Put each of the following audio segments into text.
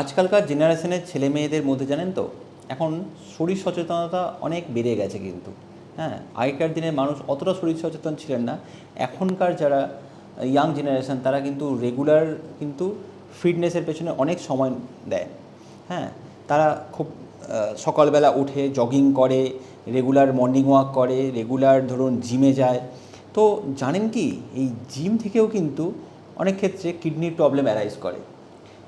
আজকালকার জেনারেশনের ছেলে মেয়েদের মধ্যে জানেন তো, এখন শরীর সচেতনতা অনেক বেড়ে গেছে কিন্তু। হ্যাঁ আগেকার দিনের মানুষ অতটা শরীর সচেতন ছিলেন না। এখনকার যারা ইয়াং জেনারেশান তারা কিন্তু রেগুলার কিন্তু ফিটনেসের পেছনে অনেক সময় দেয়। হ্যাঁ তারা খুব সকালবেলা উঠে জগিং করে রেগুলার মর্নিং ওয়াক করে রেগুলার ধরুন জিমে যায়। তো জানেন কি, এই জিম থেকেও কিন্তু অনেক ক্ষেত্রে কিডনির প্রবলেম অ্যারাইজ করে।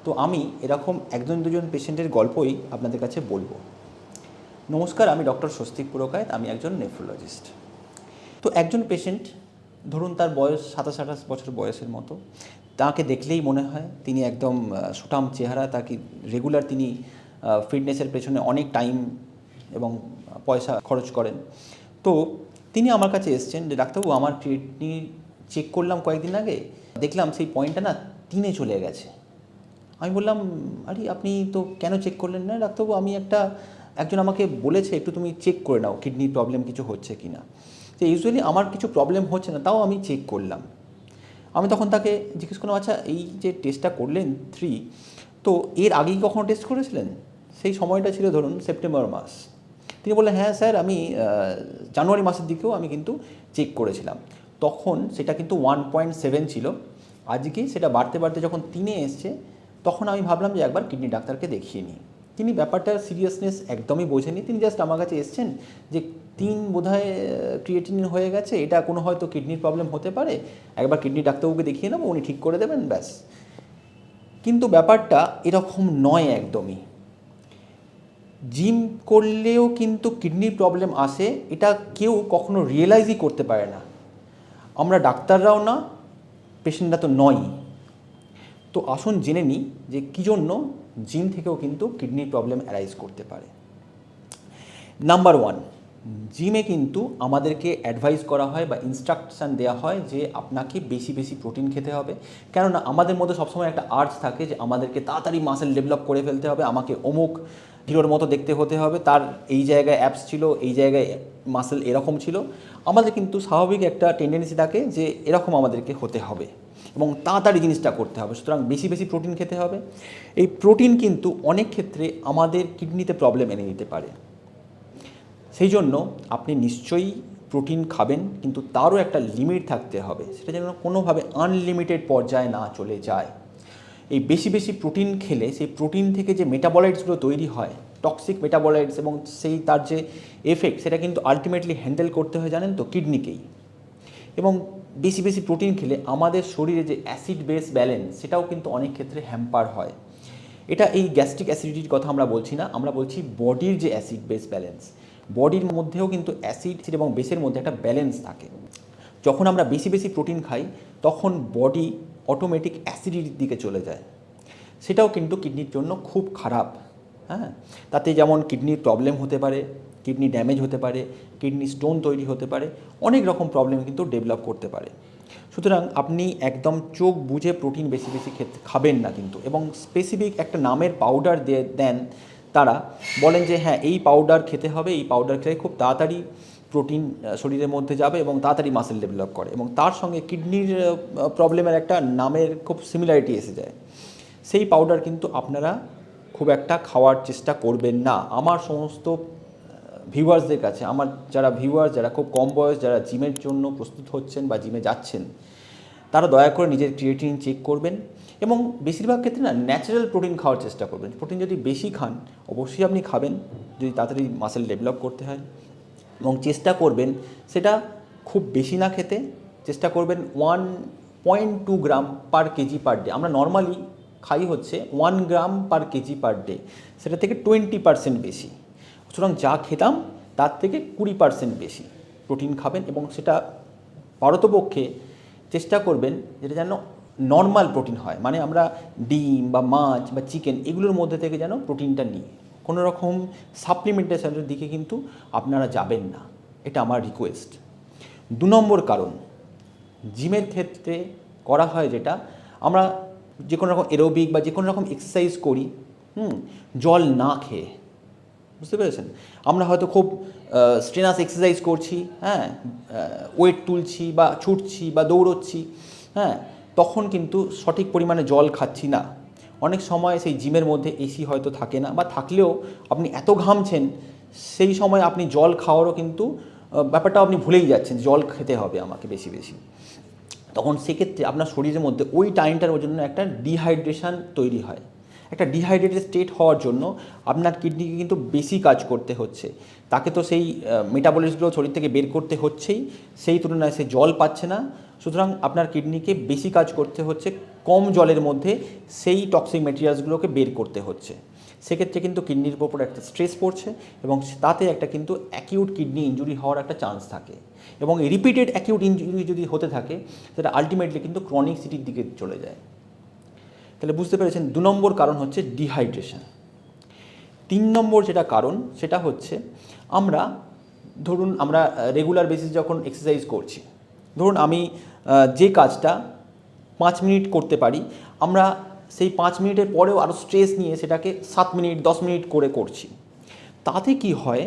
তো আমি এরকম একজন দুজন পেশেন্টের গল্পই আপনাদের কাছে বলব। নমস্কার, আমি ডক্টর স্বস্তিক পুরকায়ত, আমি একজন নেফ্রোলজিস্ট তো একজন পেশেন্ট ধরুন তার বয়স সাতাশ আঠাশ বছর বয়সের মতো, তাকে দেখলেই মনে হয় তিনি একদম সুটাম চেহারা, তাকে রেগুলার তিনি ফিটনেসের পেছনে অনেক টাইম এবং পয়সা খরচ করেন। তো তিনি আমার কাছে এসছেন যে, ডাক্তারবাবু, আমার কিডনি চেক করলাম কয়েকদিন আগে, দেখলাম সেই পয়েন্টটা না তিনে চলে গেছে। আমি বললাম, আরে, আপনি তো কেন চেক করলেন না? ডাক্তারবাবু, আমি একটা, একজন আমাকে বলেছে, একটু তুমি চেক করে নাও কিডনির প্রবলেম কিছু হচ্ছে কি না তো ইউজুয়ালি আমার কিছু প্রবলেম হচ্ছে না, তাও আমি চেক করলাম। আমি তখন তাকে জিজ্ঞেস করলাম আচ্ছা এই যে টেস্টটা করলেন থ্রি তো এর আগেই কখনো টেস্ট করেছিলেন? সেই সময়টা ছিল ধরুন সেপ্টেম্বর মাস। তিনি বললেন হ্যাঁ স্যার, আমি জানুয়ারি মাসের দিকেও আমি কিন্তু চেক করেছিলাম। তখন সেটা কিন্তু ওয়ান পয়েন্ট সেভেন ছিল। আজকে সেটা বাড়তে বাড়তে যখন তিনে এসছে তখন আমি ভাবলাম যে একবার কিডনি ডাক্তারকে দেখিয়ে নিই। তিনি ব্যাপারটার সিরিয়াসনেস একদমই বোঝেনি তিনি জাস্ট আমার কাছে এসছেন যে তিন বোধহয় ক্রিয়েটিন হয়ে গেছে, এটা কোনো হয়তো কিডনির প্রবলেম হতে পারে। একবার কিডনি ডাক্তারবাবুকে দেখিয়ে নেব, উনি ঠিক করে দেবেন, ব্যাস। কিন্তু ব্যাপারটা এরকম নয় একদমই। জিম করলেও কিন্তু কিডনির প্রবলেম আসে, এটা কেউ কখনো রিয়েলাইজই করতে পারে না। আমরা ডাক্তাররাও না পেশেন্টরা তো নয়ই। তো আসুন জেনে নিই যে কী জন্য জিম থেকেও কিন্তু কিডনির প্রবলেম অ্যারাইজ করতে পারে। নাম্বার ওয়ান জিমে কিন্তু আমাদেরকে অ্যাডভাইস করা হয় বা ইনস্ট্রাকশান দেওয়া হয় যে আপনাকে বেশি বেশি প্রোটিন খেতে হবে। কেননা আমাদের মধ্যে সবসময় একটা আর্জ থাকে যে আমাদেরকে তাড়াতাড়ি মাসেল ডেভেলপ করে ফেলতে হবে, আমাকে অমুক হিরোর মতো দেখতে হতে হবে, তার এই জায়গায় অ্যাপস ছিল, এই জায়গায় মাসেল এরকম ছিল। আমাদের কিন্তু স্বাভাবিক একটা টেন্ডেন্সি থাকে যে এরকম আমাদেরকে হতে হবে। এবং তাড়াতাড়ি জিনিসটা করতে হবে। সুতরাং বেশি বেশি প্রোটিন খেতে হবে। এই প্রোটিন কিন্তু অনেক ক্ষেত্রে আমাদের কিডনিতে প্রবলেম এনে দিতে পারে। সেই জন্য আপনি নিশ্চয়ই প্রোটিন খাবেন, কিন্তু তারও একটা লিমিট থাকতে হবে। সেটা যেন কোনোভাবে আনলিমিটেড পর্যায়ে না চলে যায়। এই বেশি বেশি প্রোটিন খেলে সেই প্রোটিন থেকে যে মেটাবলাইটসগুলো তৈরি হয় টক্সিক মেটাবলাইটস এবং সেই তার যে এফেক্ট সেটা কিন্তু আলটিমেটলি হ্যান্ডেল করতে হয় জানেন তো, কিডনিকেই। এবং বেশি বেশি প্রোটিন খেলে আমাদের শরীরে যে অ্যাসিড বেস ব্যালেন্স, সেটাও কিন্তু অনেক ক্ষেত্রে হ্যাম্পার হয়। এটা এই গ্যাস্ট্রিক অ্যাসিডিটির কথা আমরা বলছি না, আমরা বলছি বডির যে অ্যাসিড বেস ব্যালেন্স। বডির মধ্যেও কিন্তু অ্যাসিড এবং বেসের মধ্যে একটা ব্যালেন্স থাকে। যখন আমরা বেশি বেশি প্রোটিন খাই, তখন বডি অটোমেটিক অ্যাসিডিটির দিকে চলে যায়। সেটাও কিন্তু কিডনির জন্য খুব খারাপ হ্যাঁ? তাতে যেমন কিডনির প্রবলেম হতে পারে কিডনি ড্যামেজ হতে পারে, কিডনি স্টোন তৈরি হতে পারে, অনেক রকম প্রবলেম কিন্তু ডেভেলপ করতে পারে। সুতরাং আপনি একদম চোখ বুঝে প্রোটিন বেশি বেশি খেতে, খাবেন না কিন্তু এবং স্পেসিফিক একটা নামের পাউডার দিয়ে দেন তারা, বলেন যে হ্যাঁ এই পাউডার খেতে হবে, এই পাউডার খেলে খুব তাড়াতাড়ি প্রোটিন শরীরের মধ্যে যাবে এবং তাড়াতাড়ি মাসেল ডেভেলপ করে এবং তার সঙ্গে কিডনির প্রবলেমের একটা নামের খুব সিমিলারিটি এসে যায়। সেই পাউডার কিন্তু আপনারা খুব একটা খাওয়ার চেষ্টা করবেন না। আমার সমস্ত ভিউয়ার্সদের কাছে, আমার যারা ভিউয়ার্স যারা খুব কম বয়স, যারা জিমের জন্য প্রস্তুত হচ্ছেন বা জিমে যাচ্ছেন, তারা দয়া করে নিজের ক্রিয়েটিন চেক করবেন এবং বেশিরভাগ ক্ষেত্রে না ন্যাচারাল প্রোটিন খাওয়ার চেষ্টা করবেন। প্রোটিন যদি বেশি খান, অবশ্যই আপনি খাবেন, যদি তাড়াতাড়ি মাসেল ডেভেলপ করতে হয় এবং চেষ্টা করবেন সেটা খুব বেশি না খেতে, চেষ্টা করবেন one point two gram per KG per day আমরা নর্মালি খাই হচ্ছে one gram per KG per day সেটা থেকে টোয়েন্টি পার্সেন্ট বেশি। সুতরাং যা খেতাম, তার থেকে কুড়ি পার্সেন্ট বেশি প্রোটিন খাবেন এবং সেটা পারতপক্ষে চেষ্টা করবেন যেটা যেন নর্মাল প্রোটিন হয়। মানে আমরা ডিম বা মাছ বা চিকেন এগুলোর মধ্যে থেকে যেন প্রোটিনটা নিই। কোনো রকম সাপ্লিমেন্টেশনের দিকে কিন্তু আপনারা যাবেন না। এটা আমার রিকোয়েস্ট দু নম্বর কারণ, জিমের ক্ষেত্রে করা হয় যেটা, আমরা যে কোনো রকম এরোবিক বা যে কোনো রকম এক্সারসাইজ করি, হুম, জল না খেয়ে। বুঝতে পেরেছেন? আমরা হয়তো খুব স্ট্রেনাস এক্সারসাইজ করছি হ্যাঁ ওয়েট তুলছি বা ছুটছি বা দৌড়চ্ছি হ্যাঁ তখন কিন্তু সঠিক পরিমাণে জল খাচ্ছি না। অনেক সময় সেই জিমের মধ্যে এসি হয়তো থাকে না বা থাকলেও আপনি এত ঘামছেন, সেই সময় আপনি জল খাওয়ারও কিন্তু ব্যাপারটা আপনি ভুলেই যাচ্ছেন জল খেতে হবে আমাকে বেশি বেশি। তখন সেক্ষেত্রে আপনার শরীরের মধ্যে ওই টাইমটার জন্য একটা ডিহাইড্রেশন তৈরি হয়। একটা ডিহাইড্রেটেড স্টেট হওয়ার জন্য আপনার কিডনিকে কিন্তু বেশি কাজ করতে হচ্ছে। তাকে তো সেই মেটাবলিক্সগুলো শরীর থেকে বের করতে হচ্ছেই। সেই তুলনায় সে জল পাচ্ছে না। সুতরাং আপনার কিডনিকে বেশি কাজ করতে হচ্ছে, কম জলের মধ্যে সেই টক্সিক মেটেরিয়ালসগুলোকে বের করতে হচ্ছে। সেক্ষেত্রে কিন্তু কিডনির ওপর একটা স্ট্রেস পড়ছে এবং তাতে একটা কিন্তু অ্যাকিউট কিডনি ইঞ্জুরি হওয়ার একটা চান্স থাকে। এবং রিপিটেড অ্যাকিউট ইঞ্জুরি যদি হতে থাকে, সেটা আলটিমেটলি কিন্তু ক্রনিক সিটির দিকে চলে যায়। তাহলে বুঝতে পেরেছেন, দু নম্বর কারণ হচ্ছে ডিহাইড্রেশন তিন নম্বর যেটা কারণ, সেটা হচ্ছে আমরা, ধরুন আমরা রেগুলার বেসিস যখন এক্সারসাইজ করছি, ধরুন আমি যে কাজটা পাঁচ মিনিট করতে পারি, আমরা সেই পাঁচ মিনিটের পরেও আরও স্ট্রেস নিয়ে সেটাকে সাত মিনিট, দশ মিনিট করে করছি। তাতে কি হয়,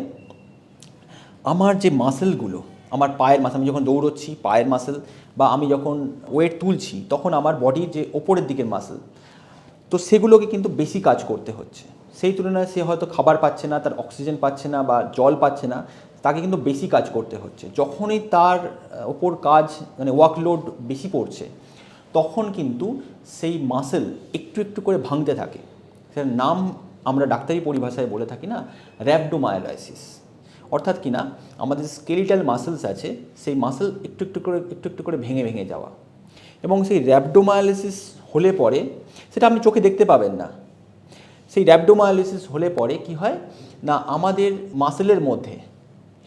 আমার যে মাসেলগুলো আমার পায়ের মাসেল আমি যখন দৌড়চ্ছি পায়ের মাসেল বা আমি যখন ওয়েট তুলছি, তখন আমার বডির যে ওপরের দিকের মাসেল তো সেগুলোকে কিন্তু বেশি কাজ করতে হচ্ছে। সেই তুলনায় সে হয়তো খাবার পাচ্ছে না, তার অক্সিজেন পাচ্ছে না বা জল পাচ্ছে না, তাকে কিন্তু বেশি কাজ করতে হচ্ছে। যখনই তার ওপর কাজ মানে ওয়ার্কলোড বেশি পড়ছে, তখন কিন্তু সেই মাসেল একটু একটু করে ভাঙতে থাকে। সেটার নাম আমরা ডাক্তারি পরিভাষায় বলে থাকি না র্যাবডোমায়োলাইসিস অর্থাৎ কি না, আমাদের স্কেলিটাল মাসেলস আছে, সেই মাসেল একটু একটু করে, একটু একটু করে ভেঙে ভেঙে যাওয়া। এবং সেই র্যাবডোমায়োলাইসিস হলে পরে, সেটা আপনি চোখে দেখতে পাবেন না। সেই র্যাবডোমায়োলাইসিস হলে পরে কি হয় না, আমাদের মাসেলের মধ্যে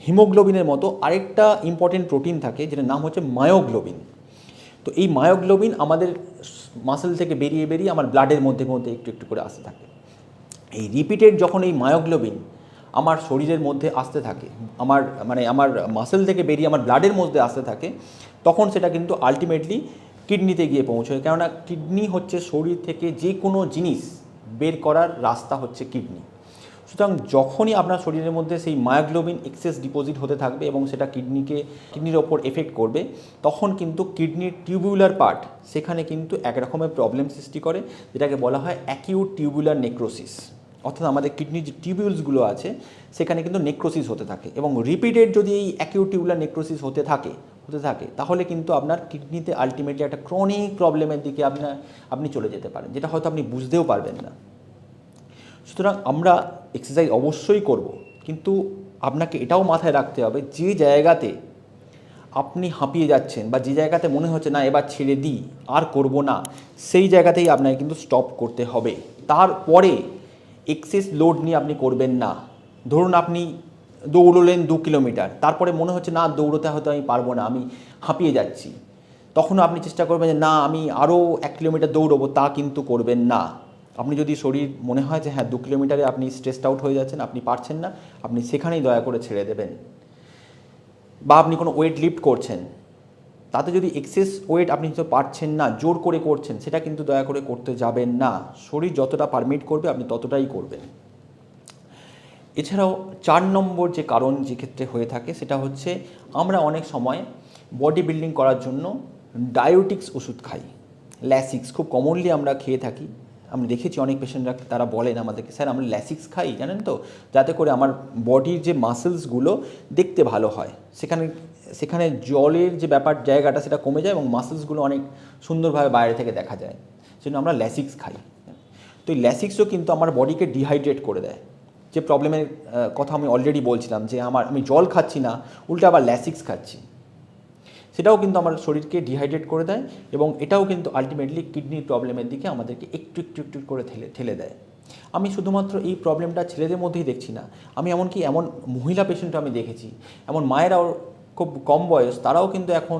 হিমোগ্লোবিনের মতো আরেকটা ইম্পর্টেন্ট প্রোটিন থাকে, যেটার নাম হচ্ছে মায়োগ্লোবিন তো এই মায়োগ্লোবিন আমাদের মাসেল থেকে বেরিয়ে বেরিয়ে আমার ব্লাডের মধ্যে মধ্যে একটু একটু করে আসতে থাকে। এই রিপিটেড যখন এই মায়োগ্লোবিন আমার শরীরের মধ্যে আসতে থাকে, আমার মানে আমার মাসেল থেকে বেরিয়ে আমার ব্লাডের মধ্যে আসতে থাকে, তখন সেটা কিন্তু আলটিমেটলি কিডনিতে গিয়ে পৌঁছয়। কেননা কিডনি হচ্ছে শরীর থেকে যে কোনো জিনিস বের করার রাস্তা হচ্ছে কিডনি সুতরাং যখনই আপনার শরীরের মধ্যে সেই মায়োগ্লোবিন এক্সেস ডিপোজিট হতে থাকবে এবং সেটা কিডনিকে কিডনির ওপর এফেক্ট করবে, তখন কিন্তু কিডনির টিউবুলার পার্ট সেখানে কিন্তু এক রকমের প্রবলেম সৃষ্টি করে, যেটাকে বলা হয় অ্যাকিউট টিউবুলার নেক্রোসিস অর্থাৎ আমাদের কিডনির যে টিউবিউলসগুলো আছে, সেখানে কিন্তু নেক্রোসিস হতে থাকে এবং রিপিটেড যদি এই অ্যাকিউট টিউবুলার নেক্রোসিস হতে থাকে হতে থাকে, তাহলে কিন্তু আপনার কিডনিতে আলটিমেটলি একটা ক্রনিক প্রবলেমের দিকে আপনার আপনি চলে যেতে পারেন, যেটা হয়তো আপনি বুঝতেও পারবেন না। সুতরাং আমরা এক্সারসাইজ অবশ্যই করব, কিন্তু আপনাকে এটাও মাথায় রাখতে হবে, যে জায়গাতে আপনি হাঁপিয়ে যাচ্ছেন বা যে জায়গাতে মনে হচ্ছে না, এবার ছেড়ে দিই, আর করব না, সেই জায়গাতেই আপনাকে কিন্তু স্টপ করতে হবে। তারপরে এক্সেস লোড নিয়ে আপনি করবেন না। ধরুন আপনি দৌড়লেন দু কিলোমিটার, তারপরে মনে হচ্ছে, না, দৌড়তে হয়তো আমি পারব না, আমি হাঁপিয়ে যাচ্ছি। তখনও আপনি চেষ্টা করবেন যে, না, আমি আরও এক কিলোমিটার দৌড়বো, তা কিন্তু করবেন না। আপনি যদি শরীর মনে হয় যে হ্যাঁ দু কিলোমিটারে আপনি স্ট্রেসড আউট হয়ে যাচ্ছেন, আপনি পারছেন না, আপনি সেখানেই দয়া করে ছেড়ে দেবেন। বা আপনি কোনো ওয়েট লিফট করছেন তাতে যদি এক্সেস ওয়েট আপনি কিছু পারছেন না, জোর করে করছেন, সেটা কিন্তু দয়া করে করতে যাবেন না। শরীর যতটা পারমিট করবে, আপনি ততটাই করবেন। এছাড়াও চার নম্বর যে কারণ যে ক্ষেত্রে হয়ে থাকে, সেটা হচ্ছে আমরা অনেক সময় বডি বিল্ডিং করার জন্য ডায়োটিক্স ওষুধ খাই। ল্যাসিক্স খুব কমনলি আমরা খেয়ে থাকি। আমি দেখেছি অনেক পেশেন্টরা তারা বলেন আমাদেরকে, স্যার, আমরা ল্যাসিক্স খাই জানেন তো? যাতে করে আমার বডির যে মাসেলসগুলো দেখতে ভালো হয়। সেখানে সেখানে জলের যে ব্যাপার, জায়গাটা সেটা কমে যায় এবং মাসেলসগুলো অনেক সুন্দরভাবে বাইরে থেকে দেখা যায়। সেজন্য আমরা ল্যাসিক্স খাই। তো এই ল্যাসিক্সও কিন্তু আমার বডিকে ডিহাইড্রেট করে দেয়। যে প্রবলেমের কথা আমি অলরেডি বলছিলাম যে আমার, আমি জল খাচ্ছি না, উল্টে আবার ল্যাসিক্স খাচ্ছি। সেটাও কিন্তু আমার শরীরকে ডিহাইড্রেট করে দেয় এবং এটাও কিন্তু আলটিমেটলি কিডনির প্রবলেমের দিকে আমাদেরকে একটু একটু একটু করে ঠেলে ঠেলে দেয়। আমি শুধুমাত্র এই প্রবলেমটা ছেলেদের মধ্যেই দেখছি না। আমি এমনকি এমন মহিলা পেশেন্টও আমি দেখেছি। এমন মায়েরাও খুব কম বয়স, তারাও কিন্তু এখন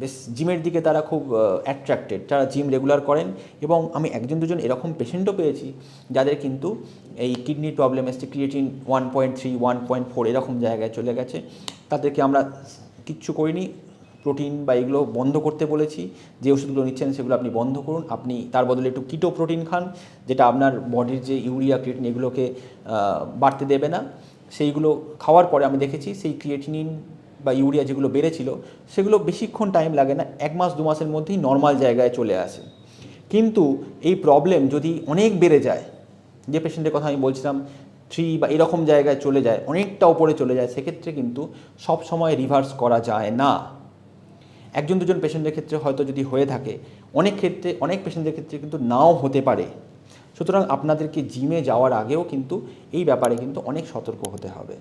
বেশ জিমের দিকে তারা খুব অ্যাট্রাক্টেড যারা জিম রেগুলার করেন এবং আমি একজন, দুজন এরকম পেশেন্টও পেয়েছি যাদের কিন্তু এই কিডনির প্রবলেম এসছে creatinine one point three one point four এরকম জায়গায় চলে গেছে। তাদেরকে আমরা কিচ্ছু করিনি। প্রোটিন বা এগুলো বন্ধ করতে বলেছি। যে ওষুধগুলো নিচ্ছেন সেগুলো আপনি বন্ধ করুন। আপনি তার বদলে একটু কিটো প্রোটিন খান, যেটা আপনার বডির যে ইউরিয়া ক্রিয়েটিন এগুলোকে বাড়তে দেবে না। সেইগুলো খাওয়ার পরে আমি দেখেছি সেই ক্রিয়েটিনিন বা ইউরিয়া যেগুলো বেড়েছিল, সেগুলো বেশিক্ষণ টাইম লাগে না, এক মাস, দু মাসের মধ্যেই নর্মাল জায়গায় চলে আসে। কিন্তু এই প্রবলেম যদি অনেক বেড়ে যায়, যে পেশেন্টের কথা আমি বলছিলাম থ্রি বা এরকম জায়গায় চলে যায়, অনেকটা ওপরে চলে যায়, সেক্ষেত্রে কিন্তু সব সময় রিভার্স করা যায় না। একজন দুজন পেশেন্টের ক্ষেত্রে হয়তো যদি হয়ে থাকে, অনেক ক্ষেত্রে, অনেক পেশেন্টের ক্ষেত্রে কিন্তু নাও হতে পারে। সুতরাং আপনাদেরকে জিমে যাওয়ার আগেও কিন্তু এই ব্যাপারে কিন্তু অনেক সতর্ক হতে হবে।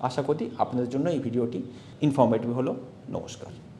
আশা করি আপনাদের জন্য এই ভিডিওটি ইনফরমেটিভ হলো। নমস্কার।